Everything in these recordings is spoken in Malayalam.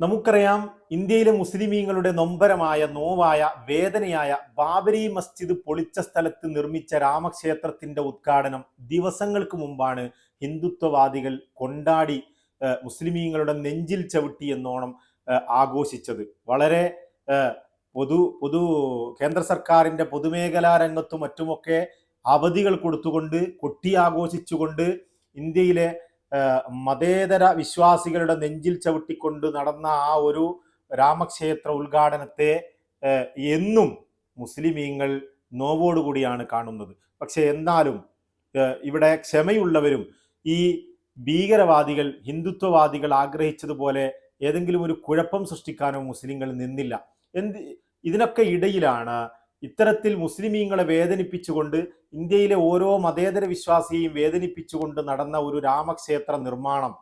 നമുക്കറിയാം ഇന്ത്യയിലെ മുസ്ലിമീങ്ങളുടെ നൊമ്പരമായ നോവായ വേദനയായ ബാബരി മസ്ജിദ് പൊളിച്ച സ്ഥലത്ത് നിർമ്മിച്ച രാമക്ഷേത്രത്തിന്റെ ഉദ്ഘാടനം ദിവസങ്ങൾക്ക് മുമ്പാണ് ഹിന്ദുത്വവാദികൾ കൊണ്ടാടി മുസ്ലിമീങ്ങളുടെ നെഞ്ചിൽ ചവിട്ടി എന്നോണം ആഘോഷിച്ചത്. വളരെ പൊതു പൊതു കേന്ദ്ര സർക്കാരിന്റെ പൊതുമേഖലാ രംഗത്തും മറ്റുമൊക്കെ അവധികൾ കൊടുത്തുകൊണ്ട് കൊട്ടി ആഘോഷിച്ചുകൊണ്ട് ഇന്ത്യയിലെ മതേതര വിശ്വാസികളുടെ നെഞ്ചിൽ ചവിട്ടിക്കൊണ്ട് നടന്ന ആ ഒരു രാമക്ഷേത്ര ഉദ്ഘാടനത്തെ എന്നും മുസ്ലിമീങ്ങൾ നോവോടുകൂടിയാണ് കാണുന്നത്. പക്ഷെ എന്നാലും ഇവിടെ ക്ഷമയുള്ളവരും ഈ ഭീകരവാദികൾ ഹിന്ദുത്വവാദികൾ ആഗ്രഹിച്ചതുപോലെ ഏതെങ്കിലും ഒരു കുഴപ്പം സൃഷ്ടിക്കാനോ മുസ്ലിങ്ങൾ നിന്നില്ല. എന്ത് ഇതിനൊക്കെ ഇടയിലാണ് ഇത്തരത്തിൽ മുസ്ലിമീങ്ങളെ വേദനിപ്പിച്ചുകൊണ്ട് ഇന്ത്യയിലെ ഓരോ മതേതര വിശ്വാസിയെയും വേദനിപ്പിച്ചുകൊണ്ട് നടന്ന ഒരു രാമക്ഷേത്ര നിർമ്മാണം.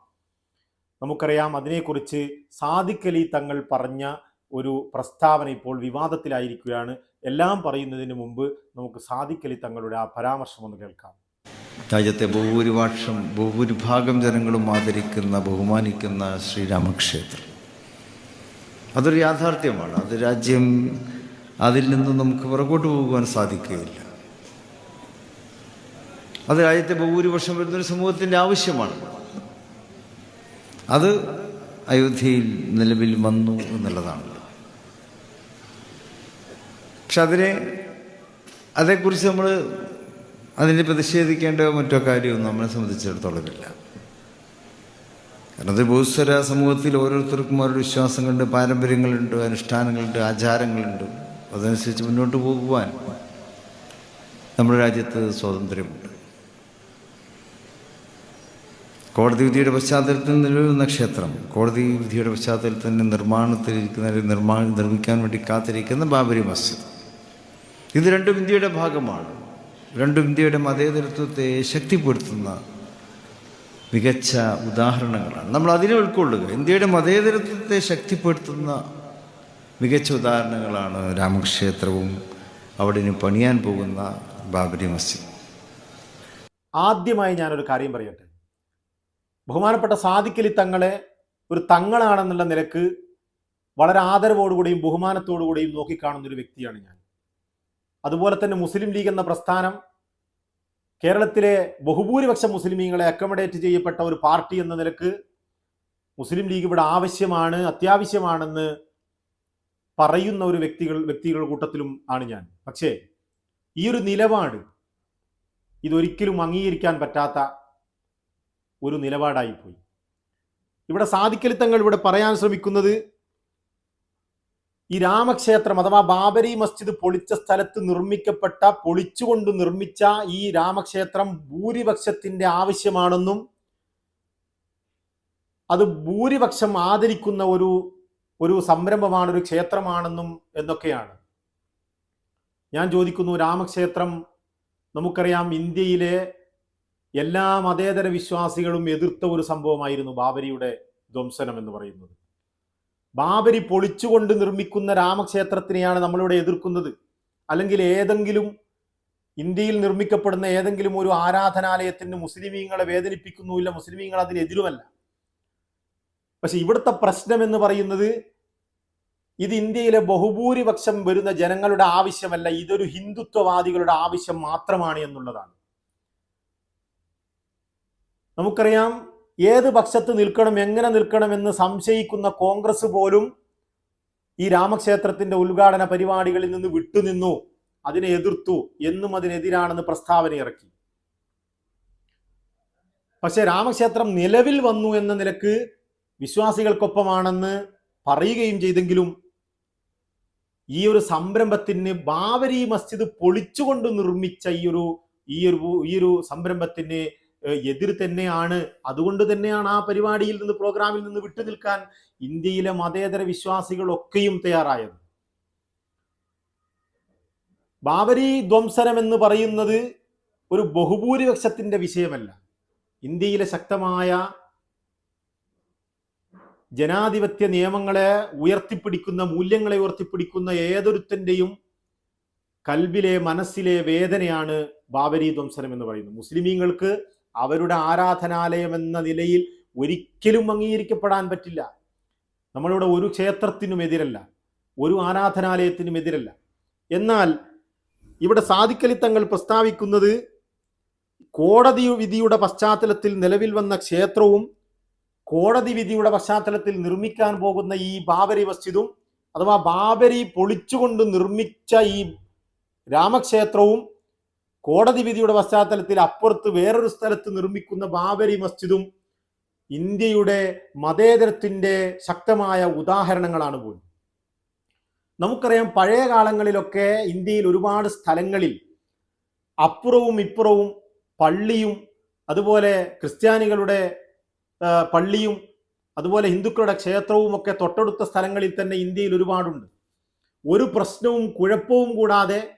നമുക്കറിയാം അതിനെക്കുറിച്ച് സാദിഖലി തങ്ങൾ പറഞ്ഞ ഒരു പ്രസ്താവന ഇപ്പോൾ വിവാദത്തിലായിരിക്കുകയാണ്. എല്ലാം പറയുന്നതിന് മുമ്പ് നമുക്ക് സാദിഖലി തങ്ങളുടെ ആ പരാമർശം ഒന്ന് കേൾക്കാം. രാജ്യത്തെ ബഹുഭൂരിപക്ഷം ബഹുഭൂരിഭാഗം ജനങ്ങളും ആദരിക്കുന്ന ബഹുമാനിക്കുന്ന ശ്രീരാമക്ഷേത്രം. അതൊരു യാഥാർത്ഥ്യമാണ്. അത് രാജ്യം അതിൽ നിന്നും നമുക്ക് പുറകോട്ട് പോകുവാൻ സാധിക്കുകയില്ല. അത് രാജ്യത്തെ ബഹുഭൂരിപക്ഷം വരുന്നൊരു സമൂഹത്തിന്റെ ആവശ്യമാണ്. അത് അയോധ്യയിൽ നിലവിൽ വന്നു എന്നുള്ളതാണ്. പക്ഷെ അതിനെ അതേക്കുറിച്ച് നമ്മൾ അതിനെ പ്രതിഷേധിക്കേണ്ട മറ്റോ കാര്യമൊന്നും നമ്മളെ സംബന്ധിച്ചിടത്തോളം ഇല്ല കാരണം അത് ബഹുസ്വര സമൂഹത്തിൽ ഓരോരുത്തർക്കും ഓരോ വിശ്വാസങ്ങളുണ്ട് പാരമ്പര്യങ്ങളുണ്ട് അനുഷ്ഠാനങ്ങളുണ്ട് ആചാരങ്ങളുണ്ട്. അതനുസരിച്ച് മുന്നോട്ട് പോകുവാൻ നമ്മുടെ രാജ്യത്ത് സ്വാതന്ത്ര്യമുണ്ട്. കോടതി വിധിയുടെ പശ്ചാത്തലത്തിൽ നിലവിലുന്ന ക്ഷേത്രം കോടതി വിധിയുടെ പശ്ചാത്തലത്തിൽ നിർമ്മാണത്തിലിരിക്കുന്ന നിർമ്മാണം നിർമ്മിക്കാൻ വേണ്ടി കാത്തിരിക്കുന്ന ബാബരി മസ്ജിദ്. ഇത് രണ്ടും ഇന്ത്യയുടെ ഭാഗമാണ്. രണ്ടും ഇന്ത്യയുടെ മതേതരത്വത്തെ ശക്തിപ്പെടുത്തുന്ന മികച്ച ഉദാഹരണങ്ങളാണ്. നമ്മൾ അതിനെ ഉൾക്കൊള്ളുക. ഇന്ത്യയുടെ മതേതരത്വത്തെ ശക്തിപ്പെടുത്തുന്ന മികച്ച ഉദാഹരണങ്ങളാണ് രാമക്ഷേത്രവും അവിടെ ഇനി പണിയാൻ പോകുന്ന ബാബരി മസ്ജിദ്. ആദ്യമായി ഞാനൊരു കാര്യം പറയട്ടെ. ബഹുമാനപ്പെട്ട സാദിഖലി തങ്ങളെ ഒരു തങ്ങളാണെന്നുള്ള നിലയ്ക്ക് വളരെ ആദരവോടുകൂടിയും ബഹുമാനത്തോടുകൂടിയും നോക്കിക്കാണുന്ന ഒരു വ്യക്തിയാണ് ഞാൻ. അതുപോലെ തന്നെ മുസ്ലിം ലീഗ് എന്ന പ്രസ്ഥാനം കേരളത്തിലെ ബഹുഭൂരിപക്ഷ മുസ്ലിമീങ്ങളെ അക്കോമഡേറ്റ് ചെയ്യപ്പെട്ട ഒരു പാർട്ടി എന്ന നിലയ്ക്ക് മുസ്ലിം ലീഗ് ഇവിടെ ആവശ്യമാണ് അത്യാവശ്യമാണെന്ന് പറയുന്ന ഒരു വ്യക്തികൾ വ്യക്തികളുടെ കൂട്ടത്തിലും ആണ് ഞാൻ. പക്ഷേ ഈ ഒരു നിലപാട് ഇതൊരിക്കലും അംഗീകരിക്കാൻ പറ്റാത്ത ഒരു നിലപാടായിപ്പോയി ഇവിടെ സാധിക്കലിത്തങ്ങൾ ഇവിടെ പറയാൻ ശ്രമിക്കുന്നത് ഈ രാമക്ഷേത്രം അഥവാ ബാബരി മസ്ജിദ് പൊളിച്ച സ്ഥലത്ത് നിർമ്മിക്കപ്പെട്ട പൊളിച്ചുകൊണ്ട് നിർമ്മിച്ച ഈ രാമക്ഷേത്രം ഭൂരിപക്ഷത്തിന്റെ ആവശ്യമാണെന്നും അത് ഭൂരിപക്ഷം ആദരിക്കുന്ന ഒരു ഒരു സംരംഭമാണ് ഒരു ക്ഷേത്രമാണെന്നും എന്നൊക്കെയാണ്. ഞാൻ ചോദിക്കുന്നു രാമക്ഷേത്രം നമുക്കറിയാം ഇന്ത്യയിലെ എല്ലാ മതേതര വിശ്വാസികളും എതിർത്ത ഒരു സംഭവമായിരുന്നു ബാബരിയുടെ ധ്വംസനം എന്ന് പറയുന്നത്. ബാബരി പൊളിച്ചുകൊണ്ട് നിർമ്മിക്കുന്ന രാമക്ഷേത്രത്തിനെയാണ് നമ്മളിവിടെ എതിർക്കുന്നത്. അല്ലെങ്കിൽ ഏതെങ്കിലും ഇന്ത്യയിൽ നിർമ്മിക്കപ്പെടുന്ന ഏതെങ്കിലും ഒരു ആരാധനാലയത്തിന് മുസ്ലിമീങ്ങളെ വേദനിപ്പിക്കുന്നുമില്ല മുസ്ലിമീങ്ങൾ അതിനെതിരുമല്ല പക്ഷെ ഇവിടുത്തെ പ്രശ്നം എന്ന് പറയുന്നത് ഇത് ഇന്ത്യയിലെ ബഹുഭൂരിപക്ഷം വരുന്ന ജനങ്ങളുടെ ആവശ്യമല്ല ഇതൊരു ഹിന്ദുത്വവാദികളുടെ ആവശ്യം മാത്രമാണ് എന്നുള്ളതാണ്. നമുക്കറിയാം ഏത് പക്ഷത്ത് നിൽക്കണം എങ്ങനെ നിൽക്കണം എന്ന് സംശയിക്കുന്ന കോൺഗ്രസ് പോലും ഈ രാമക്ഷേത്രത്തിന്റെ ഉദ്ഘാടന പരിപാടികളിൽ നിന്ന് വിട്ടുനിന്നു അതിനെ എതിർത്തു എന്നും അതിനെതിരാണെന്ന് പ്രസ്താവന ഇറക്കി. പക്ഷെ രാമക്ഷേത്രം നിലവിൽ വന്നു എന്ന നിലയ്ക്ക് വിശ്വാസികൾക്കൊപ്പമാണെന്ന് പറയുകയും ചെയ്തെങ്കിലും ഈ ഒരു സംരംഭത്തിന് ബാബരി മസ്ജിദ് പൊളിച്ചുകൊണ്ട് നിർമ്മിച്ച ഈ ഒരു ഈ ഒരു ഈ ഒരു സംരംഭത്തിന് എതിർ തന്നെയാണ്. അതുകൊണ്ട് തന്നെയാണ് ആ പരിപാടിയിൽ നിന്ന് പ്രോഗ്രാമിൽ നിന്ന് വിട്ടു നിൽക്കാൻ ഇന്ത്യയിലെ മതേതര വിശ്വാസികളൊക്കെയും തയ്യാറായത്. ബാബരി ധ്വംസനം എന്ന് പറയുന്നത് ഒരു ബഹുഭൂരിപക്ഷത്തിന്റെ വിഷയമല്ല. ഇന്ത്യയിലെ ശക്തമായ ജനാധിപത്യ നിയമങ്ങളെ ഉയർത്തിപ്പിടിക്കുന്ന മൂല്യങ്ങളെ ഉയർത്തിപ്പിടിക്കുന്ന ഏതൊരുത്തന്റെയും കൽബിലെ മനസ്സിലെ വേദനയാണ് ബാബരി ധ്വംസനം എന്ന് പറയുന്നത്. മുസ്ലിമീങ്ങൾക്ക് അവരുടെ ആരാധനാലയം എന്ന നിലയിൽ ഒരിക്കലും അംഗീകരിക്കപ്പെടാൻ പറ്റില്ല. നമ്മളിവിടെ ഒരു ക്ഷേത്രത്തിനും എതിരല്ല. ഒരു ആരാധനാലയത്തിനും എതിരല്ല. എന്നാൽ ഇവിടെ സാധിക്കലി തങ്ങൾ പ്രസ്താവിക്കുന്നത് കോടതി വിധിയുടെ പശ്ചാത്തലത്തിൽ നിലവിൽ വന്ന ക്ഷേത്രവും കോടതി വിധിയുടെ പശ്ചാത്തലത്തിൽ നിർമ്മിക്കാൻ പോകുന്ന ഈ ബാബരി മസ്ജിദും അഥവാ ബാബരി പൊളിച്ചുകൊണ്ട് നിർമ്മിച്ച ഈ രാമക്ഷേത്രവും കോടതി വിധിയുടെ പശ്ചാത്തലത്തിൽ അപ്പുറത്ത് വേറൊരു സ്ഥലത്ത് നിർമ്മിക്കുന്ന ബാബരി മസ്ജിദും ഇന്ത്യയുടെ മതേതരത്തിന്റെ ശക്തമായ ഉദാഹരണങ്ങളാണ് പോലും. നമുക്കറിയാം പഴയ കാലങ്ങളിലൊക്കെ ഇന്ത്യയിൽ ഒരുപാട് സ്ഥലങ്ങളിൽ അപ്പുറവും ഇപ്പുറവും പള്ളിയും അതുപോലെ ക്രിസ്ത്യാനികളുടെ പള്ളിയും അതുപോലെ ഹിന്ദുക്കളുടെ ക്ഷേത്രവും ഒക്കെ തൊട്ടടുത്ത സ്ഥലങ്ങളിൽ തന്നെ ഇന്ത്യയിൽ ഒരുപാടുണ്ട്. ഒരു പ്രശ്നവും കുഴപ്പവും കൂടാതെ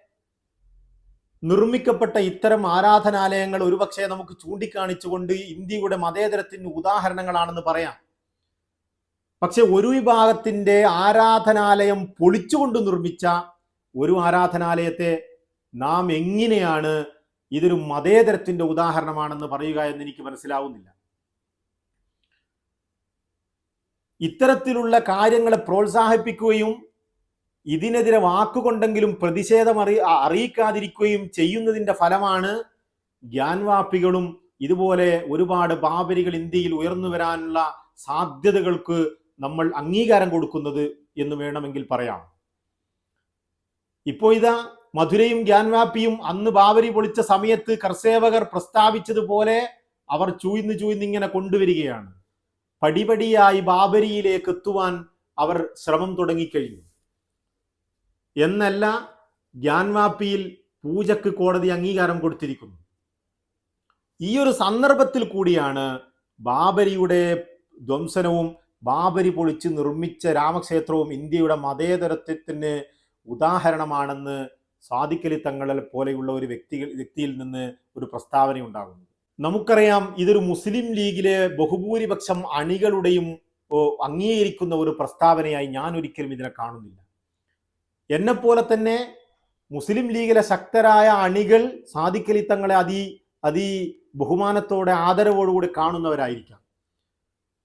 നിർമ്മിക്കപ്പെട്ട ഇത്തരം ആരാധനാലയങ്ങൾ ഒരുപക്ഷെ നമുക്ക് ചൂണ്ടിക്കാണിച്ചുകൊണ്ട് ഇന്ത്യയുടെ മതേതരത്തിന് ഉദാഹരണങ്ങളാണെന്ന് പറയാം. പക്ഷെ ഒരു വിഭാഗത്തിന്റെ ആരാധനാലയം പൊളിച്ചുകൊണ്ട് നിർമ്മിച്ച ഒരു ആരാധനാലയത്തെ നാം എങ്ങനെയാണ് ഇതൊരു മതേതരത്തിന്റെ ഉദാഹരണമാണെന്ന് പറയുക എന്ന് എനിക്ക് മനസ്സിലാവുന്നില്ല. ഇത്തരത്തിലുള്ള കാര്യങ്ങളെ പ്രോത്സാഹിപ്പിക്കുകയും ഇതിനെതിരെ വാക്കുകൊണ്ടെങ്കിലും പ്രതിഷേധം അറി അറിയിക്കാതിരിക്കുകയും ചെയ്യുന്നതിന്റെ ഫലമാണ് ഗ്യാൻവാപ്പികളും ഇതുപോലെ ഒരുപാട് ബാബരികൾ ഇന്ത്യയിൽ ഉയർന്നു വരാനുള്ള സാധ്യതകൾക്ക് നമ്മൾ അംഗീകാരം കൊടുക്കുന്നത് എന്ന് വേണമെങ്കിൽ പറയാം. ഇപ്പോ ഇതാ മധുരയും ഗ്യാൻവാപ്പിയും അന്ന് ബാബരി പൊളിച്ച സമയത്ത് കർസേവകർ പ്രസ്താവിച്ചതുപോലെ അവർ ചൂയിന്ന് ചൂയിന്ന് ഇങ്ങനെ കൊണ്ടുവരികയാണ്. പടിപടിയായി ബാബരിയിലേക്ക് എത്തുവാൻ അവർ ശ്രമം തുടങ്ങിക്കഴിഞ്ഞു. എന്നല്ല ഗ്യാൻവാപ്പിയിൽ പൂജക്ക് കോടതി അംഗീകാരം കൊടുത്തിരിക്കുന്നു. ഈ ഒരു സന്ദർഭത്തിൽ കൂടിയാണ് ബാബരിയുടെ ധ്വംസനവും ബാബരി പൊളിച്ച് നിർമ്മിച്ച രാമക്ഷേത്രവും ഇന്ത്യയുടെ മതേതരത്വത്തിന് ഉദാഹരണമാണെന്ന് സാധിക്കലി തങ്ങളെ പോലെയുള്ള ഒരു വ്യക്തി വ്യക്തിയിൽ നിന്ന് ഒരു പ്രസ്താവന ഉണ്ടാകുന്നു നമുക്കറിയാം ഇതൊരു മുസ്ലിം ലീഗിലെ ബഹുഭൂരിപക്ഷം അണികളുടെയും അംഗീകരിക്കുന്ന ഒരു പ്രസ്താവനയായി ഞാൻ ഒരിക്കലും ഇതിനെ കാണുന്നില്ല. എന്നെപ്പോലെ തന്നെ മുസ്ലിം ലീഗിലെ ശക്തരായ അണികൾ സാദിഖലി തങ്ങളെ അതി അതി ബഹുമാനത്തോടെ ആദരവോടുകൂടി കാണുന്നവരായിരിക്കാം.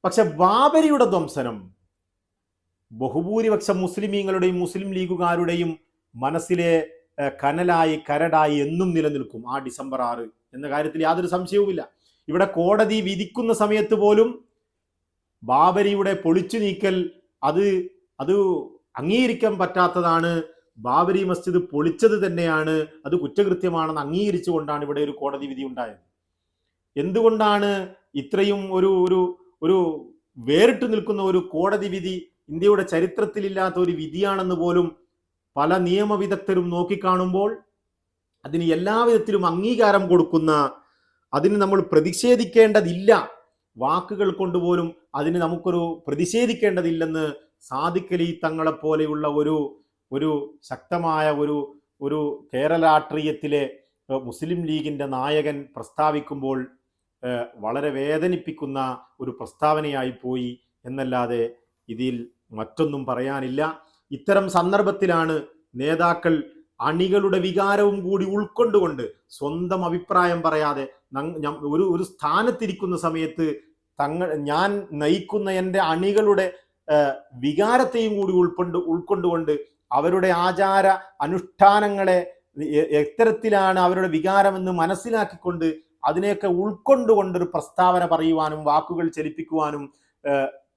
പക്ഷെ ബാബരിയുടെ ധ്വംസനം ബഹുഭൂരിപക്ഷം മുസ്ലിമീങ്ങളുടെയും മുസ്ലിം ലീഗുകാരുടെയും മനസ്സിലെ കനലായി കരടായി എന്നും നിലനിൽക്കും ആ ഡിസംബർ ആറ് എന്ന കാര്യത്തിൽ യാതൊരു സംശയവുമില്ല. ഇവിടെ കോടതി വിധിക്കുന്ന സമയത്ത് പോലും ബാബരിയുടെ പൊളിച്ചു നീക്കൽ അത് അത് അംഗീകരിക്കാൻ പറ്റാത്തതാണ്. ബാബരി മസ്ജിദ് പൊളിച്ചത് തന്നെയാണ്. അത് കുറ്റകൃത്യമാണെന്ന് അംഗീകരിച്ചുകൊണ്ടാണ് ഇവിടെ ഒരു കോടതി വിധി ഉണ്ടായത്. എന്തുകൊണ്ടാണ് ഇത്രയും ഒരു ഒരു ഒരു വേറിട്ട് നിൽക്കുന്ന ഒരു കോടതി വിധി ഇന്ത്യയുടെ ചരിത്രത്തിലില്ലാത്ത ഒരു വിധിയാണെന്ന് പോലും പല നിയമവിദഗ്ധരും നോക്കിക്കാണുമ്പോൾ അതിന് എല്ലാവിധത്തിലും അംഗീകാരം കൊടുക്കുന്ന അതിന് നമ്മൾ പ്രതിഷേധിക്കേണ്ടതില്ല. വാക്കുകൾ കൊണ്ടുപോലും അതിന് നമുക്കൊരു പ്രതിഷേധിക്കേണ്ടതില്ലെന്ന് സാധിക്കലി തങ്ങളെപ്പോലെയുള്ള ഒരു ഒരു ശക്തമായ ഒരു ഒരു കേരള രാഷ്ട്രീയത്തിലെ മുസ്ലിം ലീഗിന്റെ നായകൻ പ്രസ്താവിക്കുമ്പോൾ വളരെ വേദനിപ്പിക്കുന്ന ഒരു പ്രസ്താവനയായി പോയി എന്നല്ലാതെ ഇതിൽ മറ്റൊന്നും പറയാനില്ല. ഇത്തരം സന്ദർഭത്തിലാണ് നേതാക്കൾ അണികളുടെ വികാരവും കൂടി ഉൾക്കൊണ്ടുകൊണ്ട് സ്വന്തം അഭിപ്രായം പറയാതെ ഒരു ഒരു സ്ഥാനത്തിരിക്കുന്ന സമയത്ത് തങ്ങൾ ഞാൻ നയിക്കുന്ന എന്റെ അണികളുടെ വികാരത്തെയും കൂടി ഉൾക്കൊണ്ട് ഉൾക്കൊണ്ടുകൊണ്ട് അവരുടെ ആചാര അനുഷ്ഠാനങ്ങളെ എത്തരത്തിലാണ് അവരുടെ വികാരമെന്ന് മനസ്സിലാക്കിക്കൊണ്ട് അതിനെയൊക്കെ ഉൾക്കൊണ്ടുകൊണ്ടൊരു പ്രസ്താവന പറയുവാനും വാക്കുകൾ ചലിപ്പിക്കുവാനും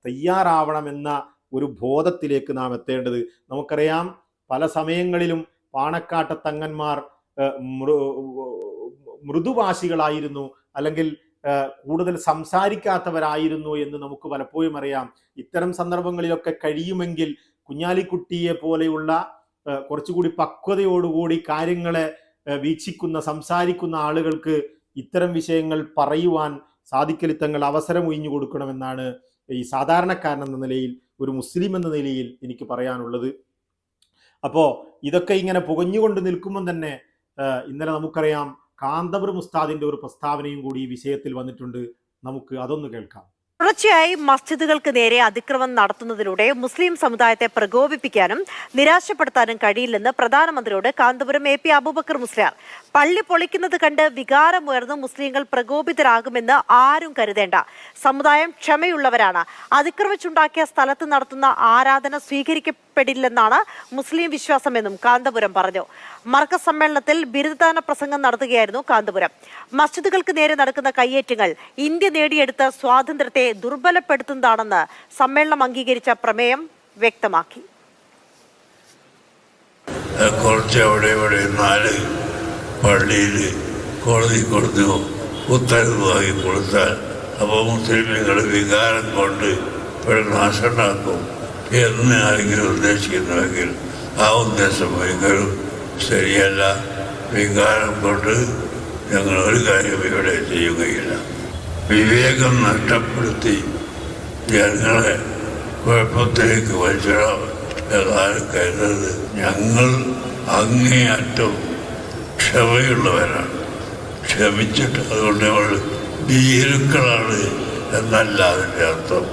തയ്യാറാവണമെന്ന ഒരു ബോധത്തിലേക്ക് നാം എത്തേണ്ടത് നമുക്കറിയാം. പല സമയങ്ങളിലും പാണക്കാട്ട തങ്ങന്മാർ മൃദുവാശികളായിരുന്നു അല്ലെങ്കിൽ കൂടുതൽ സംസാരിക്കാത്തവരായിരുന്നു എന്ന് നമുക്ക് പലപ്പോഴും അറിയാം. ഇത്തരം സന്ദർഭങ്ങളിലൊക്കെ കഴിയുമെങ്കിൽ കുഞ്ഞാലിക്കുട്ടിയെ പോലെയുള്ള കുറച്ചുകൂടി പക്വതയോടുകൂടി കാര്യങ്ങളെ വീക്ഷിക്കുന്ന സംസാരിക്കുന്ന ആളുകൾക്ക് ഇത്തരം വിഷയങ്ങൾ പറയുവാൻ സാധിക്കലിത്തങ്ങൾ അവസരം ഒഴിഞ്ഞു കൊടുക്കണമെന്നാണ് ഈ സാധാരണക്കാരൻ എന്ന നിലയിൽ ഒരു മുസ്ലിം എന്ന നിലയിൽ എനിക്ക് പറയാനുള്ളത്. അപ്പോൾ ഇതൊക്കെ ഇങ്ങനെ പുകഞ്ഞുകൊണ്ട് നിൽക്കുമ്പോൾ തന്നെ ഇന്നലെ നമുക്കറിയാം കാന്തപുരം മുസ്താദിന്റെ ഒരു പ്രസ്താവനയും കൂടി ഈ വിഷയത്തിൽ വന്നിട്ടുണ്ട്. നമുക്ക് അതൊന്ന് കേൾക്കാം. തുടർച്ചയായി മസ്ജിദുകൾക്ക് നേരെ അതിക്രമം നടത്തുന്നതിലൂടെ മുസ്ലിം സമുദായത്തെ പ്രകോപിപ്പിക്കാനും നിരാശപ്പെടുത്താനും കഴിയില്ലെന്ന് പ്രധാനമന്ത്രിയോട് കാന്തപുരം എ പി അബൂബക്കർ മുസ്ലിയാർ. പള്ളി പൊളിക്കുന്നത് കണ്ട് വികാരമുയർന്ന് മുസ്ലിങ്ങൾ പ്രകോപിതരാകുമെന്ന് ആരും കരുതേണ്ട. സമുദായം ക്ഷമയുള്ളവരാണ്. അതിക്രമിച്ചുണ്ടാക്കിയ സ്ഥലത്ത് നടത്തുന്ന ആരാധന സ്വീകരിക്കപ്പെടില്ലെന്നാണ് മുസ്ലിം വിശ്വാസമെന്നും കാന്തപുരം പറഞ്ഞു. മർക്ക സമ്മേളനത്തിൽ ബിരുദദാന പ്രസംഗം നടത്തുകയായിരുന്നു കാന്തപുരം. മസ്ജിദുകൾക്ക് നേരെ നടക്കുന്ന കയ്യേറ്റങ്ങൾ ഇന്ത്യ നേടിയെടുത്ത സ്വാതന്ത്ര്യത്തെ ദുർബലപ്പെടുത്തുന്നതാണെന്ന് സമ്മേളനം അംഗീകരിച്ച പ്രമേയം വ്യക്തമാക്കി. നാല് പള്ളിയിൽ കോടതി കൊടുത്തു. ഉത്തരവ് വാങ്ങി കൊടുത്താൽ. അപ്പോൾ മുസ്ലിമുകൾ വികാരം കൊണ്ട് ഇവിടെ നാശമുണ്ടാക്കും എന്ന് ആരെങ്കിലും ഉദ്ദേശിക്കുന്നുവെങ്കിൽ ആ ഉദ്ദേശം ഒരിക്കലും ശരിയല്ല. വികാരം കൊണ്ട് ഞങ്ങൾ ഒരു കാര്യം ഇവിടെ ചെയ്യുകയില്ല. വിവേകം നഷ്ടപ്പെടുത്തി ജനങ്ങളെ കുഴപ്പത്തിലേക്ക് വലിച്ചിടാം എന്നാലും കരുതരുത് ഞങ്ങൾ അങ്ങേയറ്റം ക്ഷമയുള്ളവരാണ്. ക്ഷമിച്ചിട്ട് അതുകൊണ്ട് നമ്മൾ ഭീരുക്കളാണ് എന്നല്ല അതിന്റെ അർത്ഥം.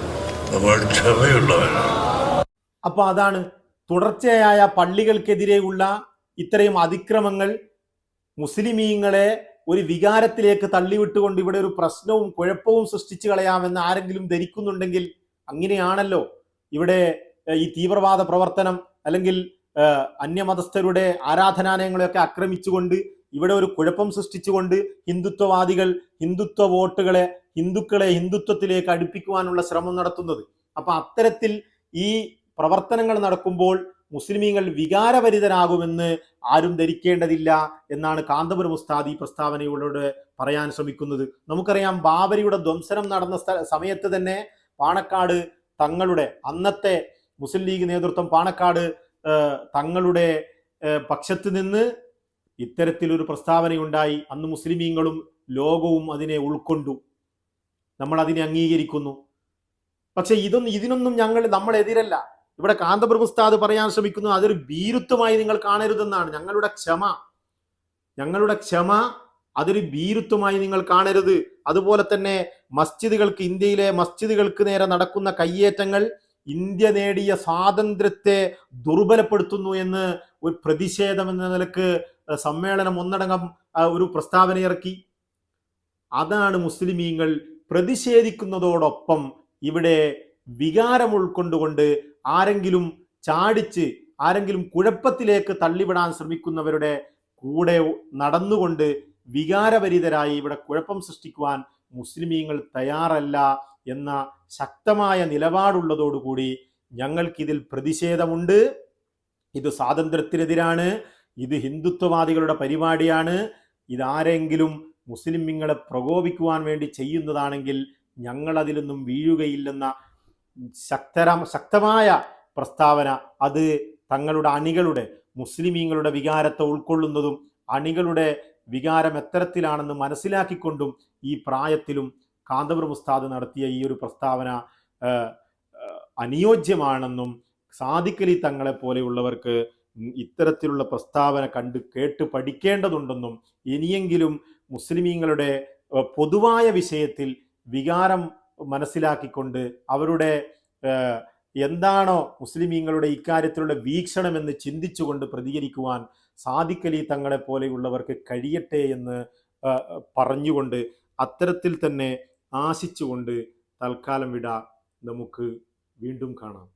നമ്മൾ ക്ഷമയുള്ളവരാണ്. അപ്പൊ അതാണ് തുടർച്ചയായ പള്ളികൾക്കെതിരെയുള്ള ഇത്രയും അതിക്രമങ്ങൾ മുസ്ലിമീങ്ങളെ ഒരു വികാരത്തിലേക്ക് തള്ളിവിട്ടുകൊണ്ട് ഇവിടെ ഒരു പ്രശ്നവും കുഴപ്പവും സൃഷ്ടിച്ചു കളയാമെന്ന് ആരെങ്കിലും ധരിക്കുന്നുണ്ടെങ്കിൽ അങ്ങനെയാണല്ലോ. ഇവിടെ ഈ തീവ്രവാദ പ്രവർത്തനം അല്ലെങ്കിൽ അന്യമതസ്ഥരുടെ ആരാധനാലയങ്ങളെയൊക്കെ ആക്രമിച്ചുകൊണ്ട് ഇവിടെ ഒരു കുഴപ്പം സൃഷ്ടിച്ചുകൊണ്ട് ഹിന്ദുത്വവാദികൾ ഹിന്ദുത്വ വോട്ടുകളെ ഹിന്ദുക്കളെ ഹിന്ദുത്വത്തിലേക്ക് അടുപ്പിക്കുവാനുള്ള ശ്രമം നടത്തുന്നത്. അപ്പൊ അത്തരത്തിൽ ഈ പ്രവർത്തനങ്ങൾ നടക്കുമ്പോൾ മുസ്ലിമീങ്ങൾ വികാരഭരിതരാകുമെന്ന് ആരും ധരിക്കേണ്ടതില്ല എന്നാണ് കാന്തപുരം ഉസ്താദ് ഈ പ്രസ്താവനയോട് പറയാൻ ശ്രമിക്കുന്നത്. നമുക്കറിയാം ബാബരിയുടെ ധ്വംസനം നടന്ന സമയത്ത് തന്നെ പാണക്കാട് തങ്ങളുടെ അന്നത്തെ മുസ്ലിം ലീഗ് നേതൃത്വം പാണക്കാട് തങ്ങളുടെ പക്ഷത്ത് നിന്ന് ഇത്തരത്തിലൊരു പ്രസ്താവനയുണ്ടായി. അന്ന് മുസ്ലിമീങ്ങളും ലോകവും അതിനെ ഉൾക്കൊണ്ടു. നമ്മൾ അതിനെ അംഗീകരിക്കുന്നു. പക്ഷെ ഇതൊന്നും ഇതിനൊന്നും ഞങ്ങൾ നമ്മൾ എതിരല്ല ഇവിടെ കാന്തപുരം ഉസ്താദ് പറയാൻ ശ്രമിക്കുന്നു അതൊരു ഭീരുത്വമായി നിങ്ങൾ കാണരുതെന്നാണ്. ഞങ്ങളുടെ ക്ഷമ ഞങ്ങളുടെ ക്ഷമ അതൊരു ഭീരുത്വമായി നിങ്ങൾ കാണരുത്. അതുപോലെ തന്നെ മസ്ജിദുകൾക്ക് ഇന്ത്യയിലെ മസ്ജിദുകൾക്ക് നേരെ നടക്കുന്ന കയ്യേറ്റങ്ങൾ ഇന്ത്യ നേടിയ സ്വാതന്ത്ര്യത്തെ ദുർബലപ്പെടുത്തുന്നു എന്ന് ഒരു പ്രതിഷേധം എന്ന നിലയ്ക്ക് സമ്മേളനം ഒന്നടങ്കം ഒരു പ്രസ്താവന ഇറക്കി. അതാണ് മുസ്ലിമീങ്ങൾ പ്രതിഷേധിക്കുന്നതോടൊപ്പം ഇവിടെ വികാരം ഉൾക്കൊണ്ടുകൊണ്ട് ആരെങ്കിലും ചാടിച്ച് ആരെങ്കിലും കുഴപ്പത്തിലേക്ക് തള്ളിവിടാൻ ശ്രമിക്കുന്നവരുടെ കൂടെ നടന്നുകൊണ്ട് വികാരപരിതരായി ഇവിടെ കുഴപ്പം സൃഷ്ടിക്കുവാൻ മുസ്ലിമീങ്ങൾ തയ്യാറല്ല എന്ന ശക്തമായ നിലപാടുള്ളതോടുകൂടി ഞങ്ങൾക്കിതിൽ പ്രതിഷേധമുണ്ട്. ഇത് സ്വാതന്ത്ര്യത്തിനെതിരാണ്. ഇത് ഹിന്ദുത്വവാദികളുടെ പരിപാടിയാണ്. ഇതാരെങ്കിലും മുസ്ലിമീങ്ങളെ പ്രകോപിക്കുവാൻ വേണ്ടി ചെയ്യുന്നതാണെങ്കിൽ ഞങ്ങളതിലൊന്നും വീഴുകയില്ലെന്ന ശക്തര ശക്തമായ പ്രസ്താവന അത് തങ്ങളുടെ അണികളുടെ മുസ്ലിമീങ്ങളുടെ വികാരത്തെ ഉൾക്കൊള്ളുന്നതും അണികളുടെ വികാരം എത്തരത്തിലാണെന്ന് മനസ്സിലാക്കിക്കൊണ്ടും ഈ പ്രായത്തിലും കാന്തപുരം ഉസ്താദ് നടത്തിയ ഈ ഒരു പ്രസ്താവന അനുയോജ്യമാണെന്നും സാദിക്കലി തങ്ങളെ പോലെയുള്ളവർക്ക് ഇത്തരത്തിലുള്ള പ്രസ്താവന കണ്ട് കേട്ട് പഠിക്കേണ്ടതുണ്ടെന്നും ഇനിയെങ്കിലും മുസ്ലിമീങ്ങളുടെ പൊതുവായ വിഷയത്തിൽ വികാരം മനസ്സിലാക്കിക്കൊണ്ട് അവരുടെ എന്താണോ മുസ്ലിമീങ്ങളുടെ ഇക്കാര്യത്തിലുള്ള വീക്ഷണമെന്ന് ചിന്തിച്ചുകൊണ്ട് പ്രതികരിക്കുവാൻ സാദിക്കലി തങ്ങളെ പോലെയുള്ളവർക്ക് കഴിയട്ടെ എന്ന് പറഞ്ഞുകൊണ്ട് അത്തരത്തിൽ തന്നെ ആശിച്ചുകൊണ്ട് തൽക്കാലം വിട നമുക്ക് വീണ്ടും കാണാം.